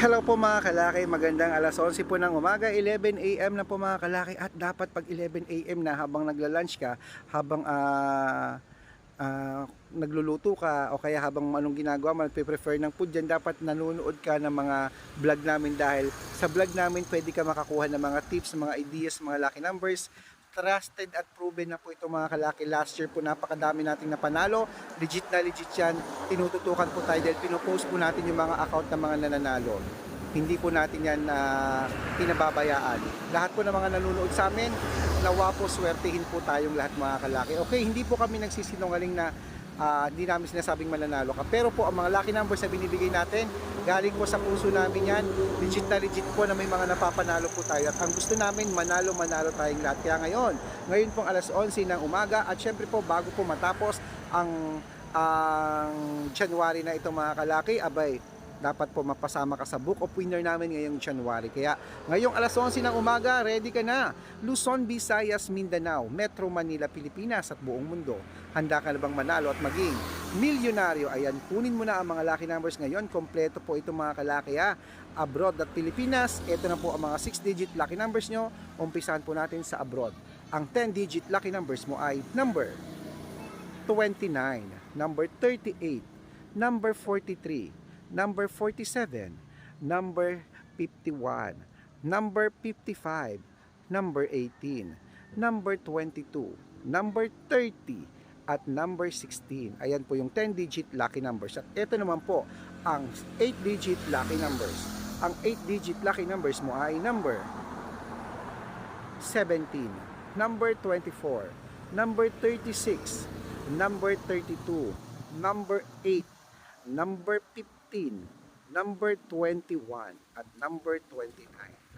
Hello po mga kalaki, magandang alas 11 po ng umaga, 11 a.m. na po mga kalaki at dapat pag 11 a.m. na habang nagla-lunch ka, habang ah, ah, nagluluto ka o kaya habang anong ginagawa mo, nagpe-prefer ng food dyan, dapat nanonood ka ng mga vlog namin dahil sa vlog namin pwede ka makakuha ng mga tips, mga ideas, mga lucky numbers, trusted at proven na po ito mga kalaki. Last year po napakadami nating napanalo. Legit na legit yan. Tinututukan po tayo dahil pinopost po natin yung mga account ng mga nananalo. Hindi po natin yan na pinababayaan. Lahat po ng mga nanonood sa amin, nawa po swertihin po tayong lahat mga kalaki. Okay, hindi po kami nagsisinungaling na ah, hindi namin sinasabing mananalo ka. Pero po ang mga lucky numbers na binibigay natin, galing po sa puso namin yan. Legit na legit po na may mga napapanalo po tayo. At ang gusto namin, manalo, manalo tayong lahat. Kaya ngayon, ngayon pong alas 11 ng umaga at syempre po bago po matapos ang ang January na ito mga kalaki, abay, dapat po mapasama ka sa Book of Winner namin ngayong January. Kaya ngayong alas 11 ng umaga, ready ka na. Luzon, Visayas, Mindanao, Metro Manila, Pilipinas at buong mundo. Handa ka na bang manalo at maging milyonaryo? Ayan, kunin mo na ang mga lucky numbers ngayon. Kompleto po ito mga kalaki ha. Abroad at Pilipinas, ito na po ang mga 6-digit lucky numbers nyo. Umpisahan po natin sa abroad. Ang 10-digit lucky numbers mo ay number 29, number 38, number 43, number 47, number 51, number 55, number 18, number 22, number 30, at number 16. Ayan po yung 10-digit lucky numbers. At ito naman po ang 8-digit lucky numbers. Ang 8-digit lucky numbers mo ay number 17, number 24, number 36, number 32, number 8, number 15, number 21, at number 29.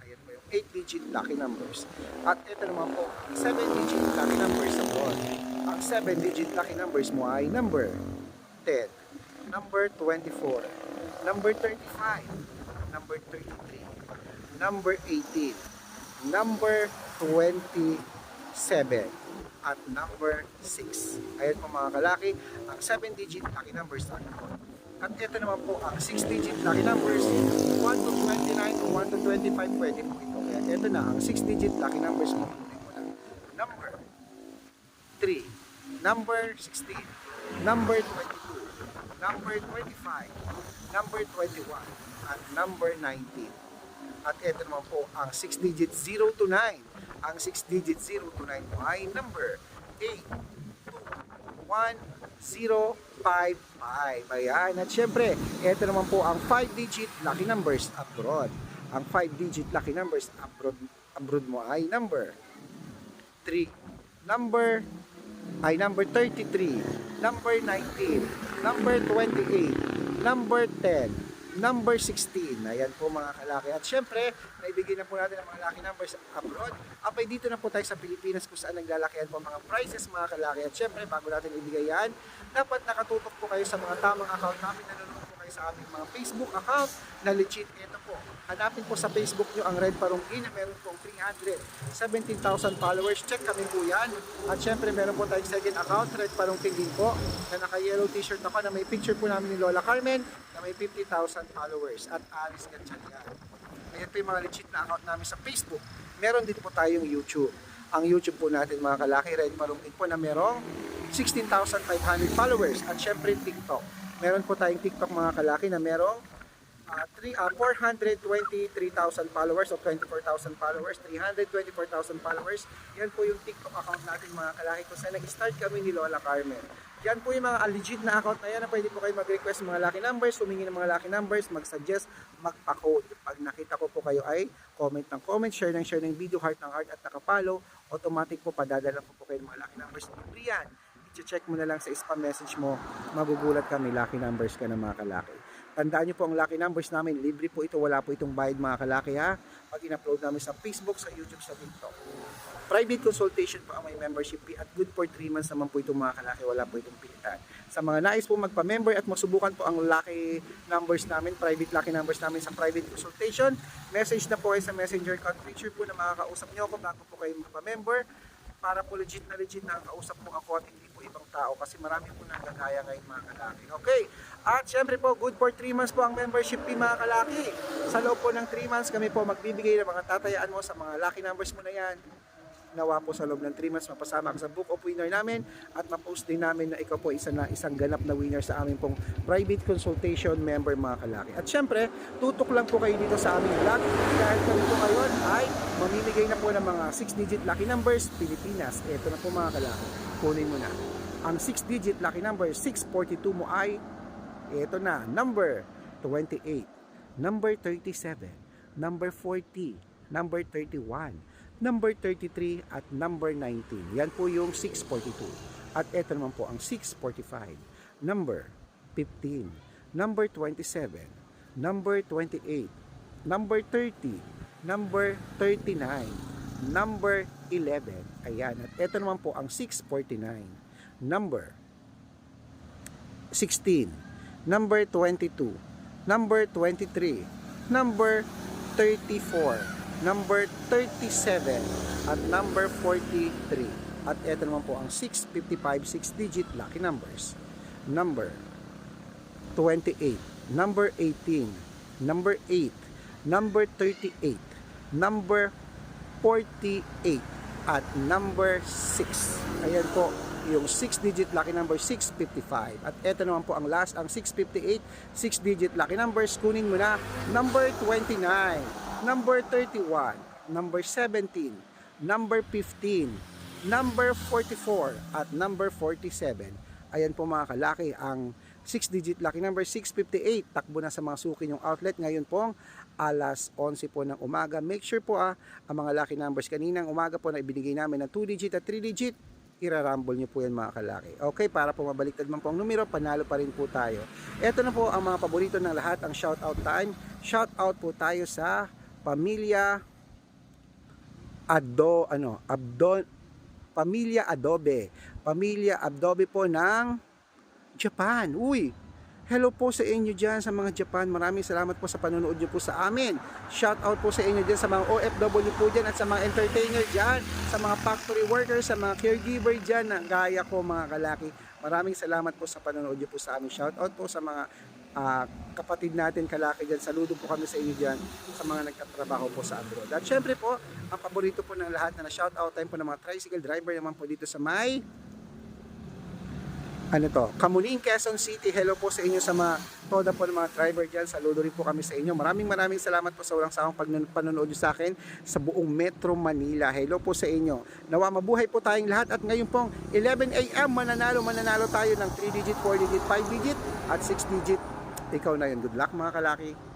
Ayan po yung 8-digit lucky numbers. At ito naman po, ang 7-digit lucky numbers sa board. Ang 7-digit lucky numbers mo ay number 10, number 24, number 35, number 33, number 18, number 27, at number 6. Ayan po mga kalaki, ang 7-digit lucky numbers na ako. At ito naman po ang 6-digit lucky numbers, 1 to 29 to 1 to 25 pwede po ito. Kaya ito na ang 6-digit lucky numbers mo. Number 3, number 16, number 22, number 25, number 21, at number 19. At ito naman po ang 6 digit 0 to 9. Ang 6 digit 0 to 9 mo ay number 8, 2, 1, 0, 5, 5. Ayan. At syempre, ito naman po ang 5 digit lucky numbers abroad. Ang 5 digit lucky numbers abroad, abroad mo ay number 3, number ay number 33, number 19, number 28, number 10, number 16. Ayan po mga kalaki. At syempre, naibigay na po natin ang mga lucky numbers abroad. Apay dito na po tayo sa Pilipinas kung saan naglalakihan po ang mga prizes mga kalaki. At syempre, bago natin ibigay yan, dapat nakatutok po kayo sa mga tamang account namin. Po kayo sa aming mga Facebook account na legit. Ito po. Hanapin po sa Facebook nyo ang Red Parungki na meron pong 317,000 followers. Check kami po yan. At syempre, meron po tayong second account, Red Parungki din po, na naka-yellow t-shirt ako na may picture po namin ni Lola Carmen na may 50,000 followers. At Alice Gatchalian. Ayan po yung mga legit na account namin sa Facebook. Meron din po tayong YouTube. Ang YouTube po natin mga kalaki, Red Parungki po na merong 16,500 followers. At syempre TikTok. Meron po tayong TikTok mga kalaki na merong uh, 3, uh, 423,000 followers o 24,000 followers, 324,000 followers. Yan po yung TikTok account natin mga kalaki kung saan nag-start kami ni Lola Carmen. Yan po yung mga legit na account na yan na pwede po kayo mag-request mga lucky numbers, humingi ng mga lucky numbers, mag-suggest, magpa-code. Pag nakita ko po kayo ay comment ng comment, share ng share ng video, heart ng heart at nakapalo, automatic po padadala po po kayo ng mga lucky numbers. Libre. I-check mo na lang sa spam message mo, magugulat kami, lucky numbers ka na mga kalaki. Tandaan nyo po ang lucky numbers namin, libre po ito, wala po itong bayad mga kalaki ha. Pag in-upload namin sa Facebook, sa YouTube, sa TikTok. Private consultation po ang may membership fee at good for 3 months naman po itong mga kalaki, wala po itong pilitan. Sa mga nais po magpa-member at masubukan po ang lucky numbers namin, private lucky numbers namin sa private consultation, message na po kayo sa messenger account picture po na makakausap nyo ako bago po kayo magpa-member para po legit na legit na kausap mo ako at hindi po po ibang tao kasi marami po nang gagaya ngayon mga kalaki. Okay, at syempre po, good for 3 months po ang membership fee mga kalaki. Sa loob po ng 3 months, kami po magbibigay ng mga tatayaan mo sa mga lucky numbers mo na yan. Nawa po sa loob ng 3 months, mapasama ka sa book of winner namin at mapost din namin na ikaw po isa na isang ganap na winner sa aming pong private consultation member mga kalaki. At syempre, tutok lang po kayo dito sa aming vlog dahil kami po ngayon ay mamimigay na po ng mga 6-digit lucky numbers Pilipinas. Ito na po mga kalaki. Kunin mo na. Ang 6-digit lucky number 642 mo ay ito na, number 28, number 37, number 40, number 31, number 33 at number 19. Yan po yung 642. At ito naman po ang 645, number 15, number 27, number 28, number 30, number 39, number 11. Ayan. At ito naman po ang 649, number 16, number 22, number 23, number 34, number 37, at number 43. At ito naman po ang 655 6-digit lucky numbers. Number 28, number 18, number 8, number 38, number 48, at number 6. Ayan po, yung 6-digit lucky number 655. At ito naman po ang last, ang 658, 6-digit lucky numbers. Kunin mo na, number 29, number 31, number 17, number 15, number 44, at number 47. Ayan po mga kalaki, ang 6-digit lucky number 658. Takbo na sa mga suki yung outlet. Ngayon pong alas 11 po ng umaga. Make sure po ah, ang mga lucky numbers kaninang umaga po na ibinigay namin ng 2-digit at 3-digit irarumble nyo po yan mga kalaki. Okay, para po mabaliktad man po ang numero, panalo pa rin po tayo. Ito na po ang mga paborito ng lahat, ang shoutout time. Shoutout po tayo sa pamilya Ado, ano, Abdon, Pamilya Adobe. Pamilya Adobe po ng Japan. Uy, hello po sa inyo dyan sa mga Japan. Maraming salamat po sa panonood nyo po sa amin. Shout out po sa inyo dyan sa mga OFW po dyan at sa mga entertainer dyan, sa mga factory workers, sa mga caregiver dyan na gaya ko mga kalaki. Maraming salamat po sa panonood nyo po sa amin. Shout out po sa mga ah, kapatid natin kalaki dyan. Saludo po kami sa inyo dyan sa mga nagtatrabaho po sa abroad. At syempre po, ang paborito po ng lahat na na-shout out time po ng mga tricycle driver naman po dito sa may ano to, Kamuning, Quezon City. Hello po sa inyo sa mga toda po ng mga driver dyan. Saludo rin po kami sa inyo. Maraming maraming salamat po sa walang sawang panonood nyo sa akin sa buong Metro Manila. Hello po sa inyo. Nawa mabuhay po tayong lahat at ngayon pong 11 a.m. mananalo, mananalo tayo ng 3 digit, 4 digit, 5 digit at 6 digit. Ikaw na yun. Good luck mga kalaki.